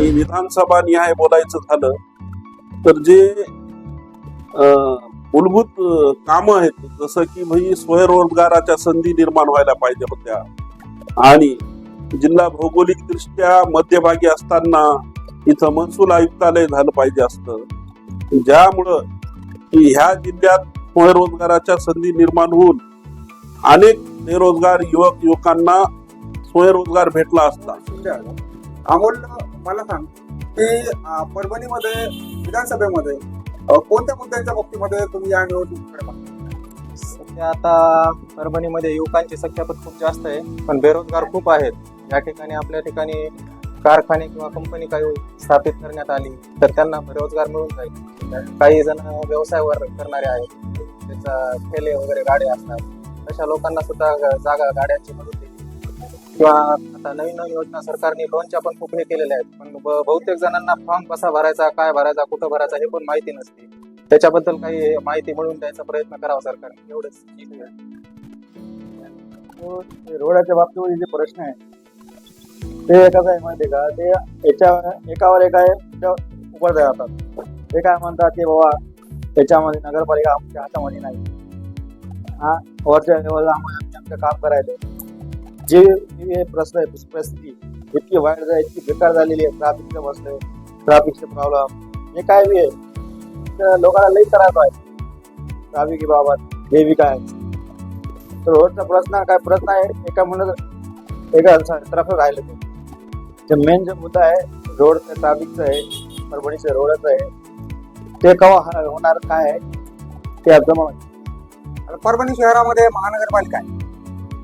आणि विधानसभा निहाय बोलायचं झालं तर जे मूलभूत काम आहेत जसं की म्हणजे स्वयंरोजगाराच्या संधी निर्माण व्हायला पाहिजे होत्या. आणि जिल्हा भौगोलिक दृष्ट्या मध्यभागी असताना इथं महसूल आयुक्तालय झालं पाहिजे असतं. ज्यामुळं ह्या जिल्ह्यात स्वयंरोजगाराच्या संधी निर्माण होऊन अनेक बेरोजगार युवक युवकांना स्वयंरोजगार भेटला असता. अमोल मला सांग की परभणीमध्ये विधानसभेमध्ये कोणत्या मुद्द्यांच्या बाबतीमध्ये तुम्ही या निवडणुकीकडे सध्या आता परभणीमध्ये युवकांची संख्या पण खूप जास्त आहे पण बेरोजगार खूप आहेत. या ठिकाणी आपल्या ठिकाणी कारखाने किंवा कंपनी काही स्थापित करण्यात आली तर त्यांना रोजगार मिळून जाईल. काही जण व्यवसायावर करणारे आहेत त्याचा ठेले वगैरे गाड्या असतात. अशा लोकांना सुद्धा जागा गाड्यांची मदत किंवा आता नवीन नवीन योजना सरकारने लोनच्या पण खूप हे केलेल्या आहेत. पण बहुतेक जणांना फॉर्म कसा भरायचा काय भरायचा कुठं भरायचा हे पण माहिती नसते. त्याच्याबद्दल काही माहिती मिळवून द्यायचा प्रयत्न करावा सरकारने. एवढंच. हो, रोडाच्या बाबतीमध्ये जे प्रश्न आहे ते कसं आहे माहिती का? ते याच्या एकावर एक आहे उभं ते काय म्हणतात की बाबा त्याच्यामध्ये नगरपालिका आमच्या हातामध्ये नाही. हा वरच्या लेवलला आम्हाला आम्ही आमचं काम करायचं जे हे प्रश्न आहे परिस्थिती इतकी वाईट झाली इतकी बेकार झालेली आहे ट्रॅफिकचं प्रश्न ट्राफिकचे प्रॉब्लेम हे काय बी आहे? लोकांना लई त्रास आहे. ट्राफिक बाबत हे बी काय? तर रोडचा प्रश्न काय प्रश्न आहे? एका म्हणत एका तरफ राहिलं ते ते मेन जो मुद्दा आहे रोड ट्राफिकचं आहे परभणीचं रोडच आहे ते केव्हा हा- होणार काय आहे ते एकदम परभणी शहरामध्ये महानगरपालिका आहे.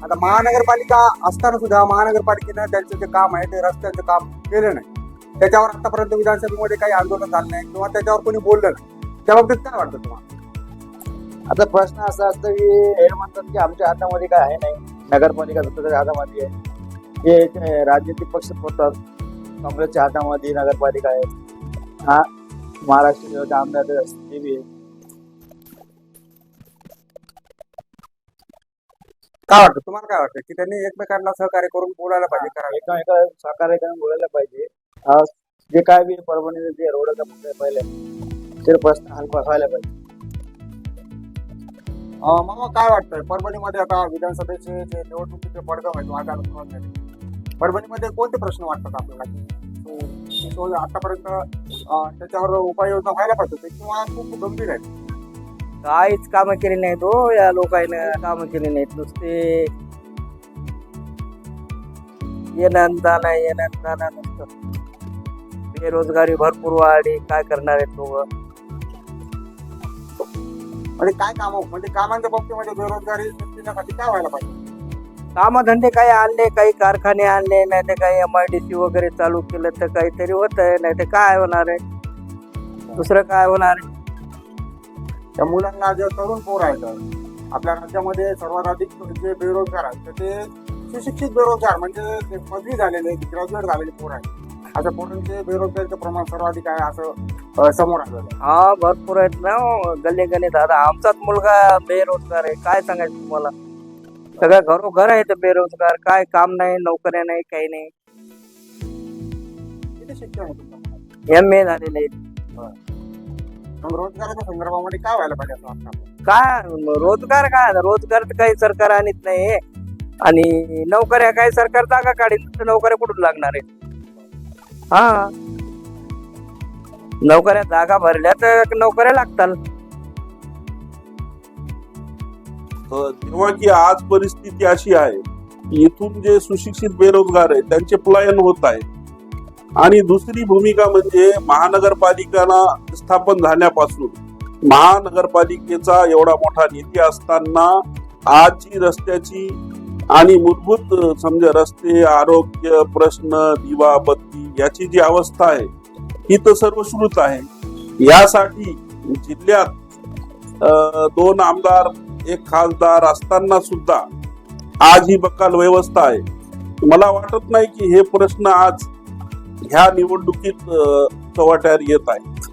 आता महानगरपालिका असताना सुद्धा महानगरपालिकेनं त्यांचं जे काम आहे ते रस्त्यांचं काम केलं नाही. त्याच्यावर आतापर्यंत विधानसभेमध्ये काही आंदोलन झालं नाही किंवा त्याच्यावर कोणी बोललं नाही. त्या बाबतीत काय वाटतं तुम्हाला? आता प्रश्न असा असतो की हे म्हणतात की आमच्या हातामध्ये काय आहे नाही. नगरपालिका स्वतःच्या हातामध्ये आहे. हे ते राजनीतिक पक्ष होतात. काँग्रेसच्या हातामध्ये नगरपालिका आहे. हा महाराष्ट्र आमदार हे काय वाटतं? तुम्हाला काय वाटतं? की त्यांनी एकमेकांना सहकार्य करून बोलायला पाहिजे करावे एका एका सहकार्य करून बोलायला पाहिजे. आज जे काय बी परभणीचे जे रोडचा मुद्दा आहे पहिले ते प्रश्न हल व्हायला पाहिजे. अं, मामा काय वाटतंय परभणीमध्ये आता विधानसभेचे जे निवडणुकीचे पडगम आहेत वादाला सुरुवात झाली परभणीमध्ये कोणते प्रश्न वाटतात आपल्याला? की तो- तो आतापर्यंत अं, त्याच्यावर उपाययोजना व्हायला पाहिजे होते किंवा खूप गंभीर आहेत? काहीच कामं केली नाहीत हो या लोकांनी कामं केली नाहीत नुसते. येणं जाणं येणं जाणं नुसतं. बेरोजगारी भरपूर वाढली काय करणार आहेत लोक? म्हणजे काय काम म्हणजे कामांच्या बाबतीमध्ये बेरोजगारी काय व्हायला पाहिजे? कामधंदे काही आणले काही कारखाने आणले नाही तर काही एम आय डी सी वगैरे चालू केलं तर काहीतरी होत आहे नाही तर काय होणार आहे? दुसरं काय होणार आहे? त्या मुलांना जे तरुण पोर आहेत आपल्या राज्यामध्ये सर्वात अधिक जे बेरोजगार आहेत तर ते सुशिक्षित बेरोजगार म्हणजे ते पदवी झालेले ग्रॅज्युएट झालेले पोर आहेत. अशा पोरांचे बेरोजगारीचं प्रमाण सर्वाधिक आहे असं समोर आहे. हा भरपूर आहेत ना हो, गल्ले गल्ले. दादा आमचाच मुलगा बेरोजगार आहे. काय सांगायचं तुम्हाला? सगळ्या घरोघर आहे ते बेरोजगार. काय काम नाही नोकऱ्या नाही काही नाही. शिक्षण एम ए झालेले मग रोजगाराच्या संदर्भामध्ये काय व्हायला पाहिजे असं वाटतं? काय रोजगार काय? आता? रोजगार तर काही सरकार आणत नाही आणि नोकऱ्या काही सरकार जागा काढील तर नोकऱ्या कुठून लागणार आहे हा. नोकऱ्या जागा भरल्या तर नोकऱ्या लागतात. तर तेव्हा की आज परिस्थिती अशी आहे की इथून जे सुशिक्षित बेरोजगार आहेत त्यांचे पलायन होत आहे. आणि दुसरी भूमिका म्हणजे महानगरपालिकाना स्थापन झाल्यापासून. महानगरपालिकेचा एवढा मोठा निधी असताना आजची रस्त्याची आणि मूलभूत समजा रस्ते आरोग्य प्रश्न दिवा बत्ती याची जी अवस्था आहे ही तर सर्वश्रुत आहे. यासाठी जिल्ह्यात दोन आमदार एक खासदार असताना सुद्धा आज ही बक्काल व्यवस्था आहे. मला वाटत नाही की हे प्रश्न आज ह्या निवडणुकीत चव्हाट्यावर येत आहेत.